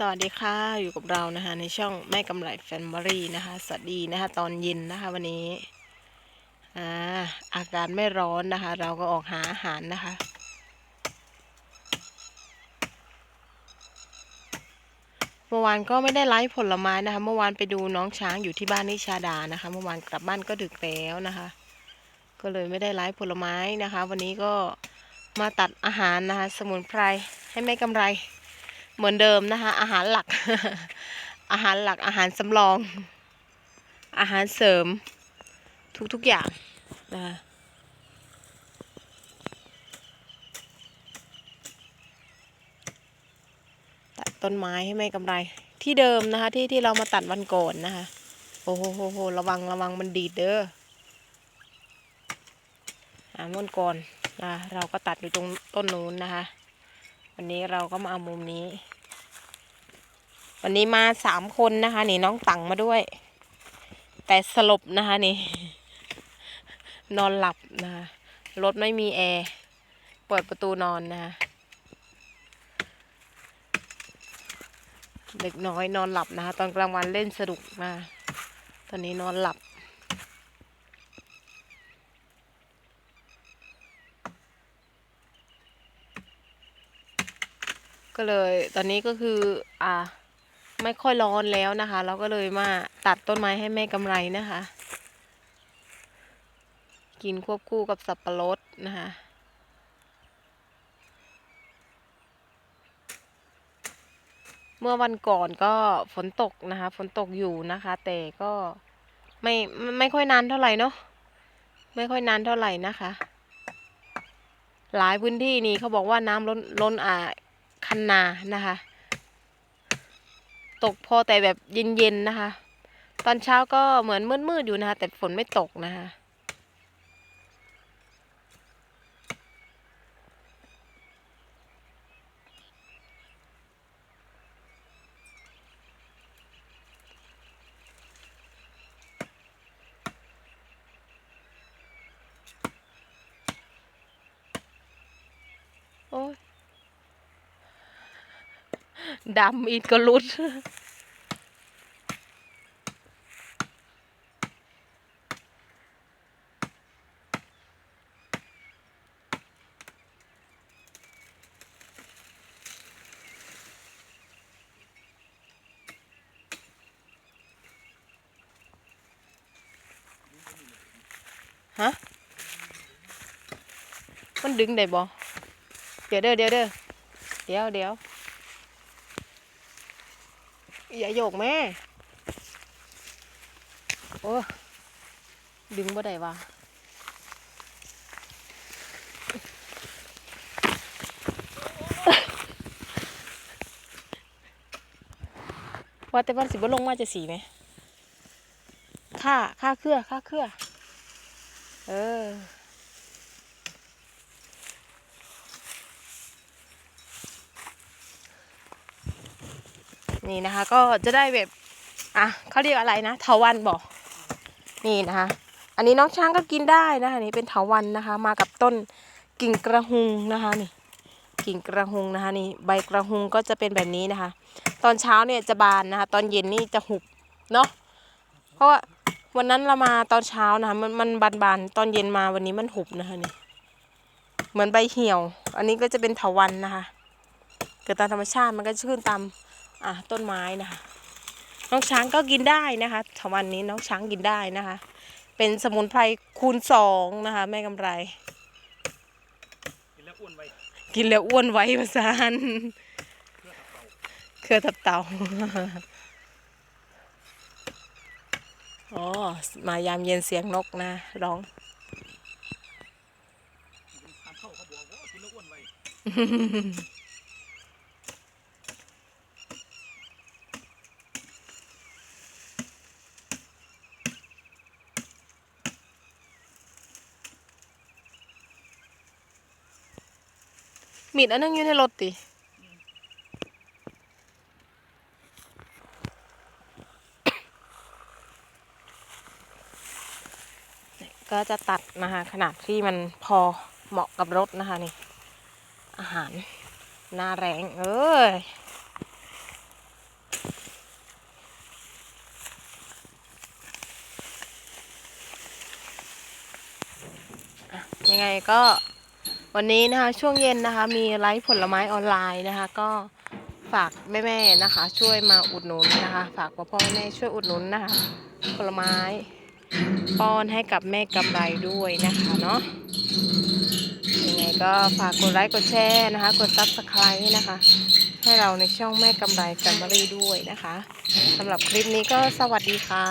สวัสดีค่ะ อยู่กับเรานะคะ ในช่องแม่กำไรแฟนมิลี่นะคะ สวัสดีนะคะ ตอนเย็นนะคะ วันนี้อ่าอากาศไม่ร้อนนะคะ เราก็ออกหาอาหารนะคะ เมื่อวานก็ไม่ได้ไลฟ์ผลไม้นะคะ เมื่อวานไปดูน้องช้างอยู่ที่บ้านนิชาดานะคะ เมื่อวานกลับบ้านก็ดึกแล้วนะคะ ก็เลยไม่ได้ไลฟ์ผลไม้นะคะ วันนี้ก็มาตัดอาหารนะคะ สมุนไพรให้แม่กำไร เหมือนเดิมนะคะอาหารหลัก อาหารหลักอาหารสำรอง อาหารเสริม ทุกๆอย่างนะคะตัดต้นไม้ให้ไม่กำไร ที่เดิมนะคะ ที่ที่เรามาตัดวันก่อนนะคะ โอ้โหโหโหระวังระวังมันดีดเด้ออ่ามื่อก่อนนะเราก็ตัดอยู่ตรงต้นนู้นนะคะ วันนี้เราก็มาเอามุมนี้ วันนี้มาสามคนนะคะ นี่น้องตังมาด้วย แต่สลบนะคะนี่ นอนหลับนะคะรถไม่มีแอร์เปิดประตูนอนนะคะเด็กน้อยนอนหลับนะคะตอนกลางวันเล่นสนุกนะตอนนี้นอนหลับ ก็เลยตอนนี้ก็คืออ่าไม่ค่อยร้อนแล้วนะคะ เราก็เลยมาตัดต้นไม้ให้แม่กำไรนะคะ กินควบคู่กับสับปะรดนะคะเมื่อวันก่อนก็ฝนตกนะคะ ฝนตกอยู่นะคะ แต่ก็ไม่ไม่ค่อยนานเท่าไหร่เนาะไม่ค่อยนานเท่าไหร่นะคะ หลายพื้นที่นี่เขาบอกว่าน้ำล้นล้นอ่า คันนานะคะ ตกพอแต่แบบเย็นๆนะคะ ตอนเช้าก็เหมือนมืดๆอยู่นะคะ แต่ฝนไม่ตกนะคะ ดำอีกก็รุดฮะ มันดึงได้บ่เดี๋ยวเด้อเดี๋ยวเด้อเดี๋ยวเดี๋ยว อย่าโยกแม่ โอ้ ดึงบ่ได้ว่ะว่าแต่วันสิบ่ลงมาจะสีไหมค่าค่าเครือค่าเครือ เออ นี่นะคะ ก็จะได้แบบอะเขาเรียกอะไรนะเถาวันบอกนี่นะคะ อันนี้น้องช้างก็กินได้นะคะนี่เป็นเถาวันนะคะ มากับต้นกิ่งกระหุงนะคะนี่กิ่งกระหุงนะคะนี่ใบกระหุงก็จะเป็นแบบนี้นะคะ ตอนเช้าเนี่ยจะบานนะคะ ตอนเย็นนี่จะหุบเนาะเพราะว่าวันนั้นเรามาตอนเช้านะคะมันมันบานบานๆตอนเย็นมาวันนี้มันหุบนะคะนี่เหมือนใบเหี่ยว อันนี้ก็จะเป็นเถาวันนะคะ เกิดตามธรรมชาติมันก็จะขึ้นตาม อะต้นไม้นะคะ น้องช้างก็กินได้นะคะถวันนี้น้องช้างกินได้นะคะ เป็นสมุนไพรคูณสองนะคะ แม่กำไร กินแล้วอ้วนไวกินแล้วอ้วนไว้มาซานเครือทับเต่าอ๋อมายามเย็นเสียงนกนะร้องตามเข้าเขาบอกว่ากินแล้วอ้วนไว มีดอันนึงอยู่ในรถติก็จะตัดนะคะขนาดที่มันพอเหมาะกับรถนะคะนี่ อาหารน่าแรงเอ้ยยังไงก็ วันนี้นะคะช่วงเย็นนะคะ มีไลฟ์ผลไม้ออนไลน์นะคะ ก็ฝากแม่ๆนะคะ ช่วยมาอุดหนุนนะคะ ฝากพ่อพ่อแม่ช่วยอุดหนุนนะคะ ผลไม้ป้อนให้กับแม่กำไรด้วยนะคะเนาะยังไงก็ฝากกดไลค์กดแชร์นะคะ กดซับสไครต์นะคะ ให้เราในช่องแม่กำไรแฟมิลี่ด้วยนะคะสำหรับคลิปนี้ก็สวัสดีค่ะ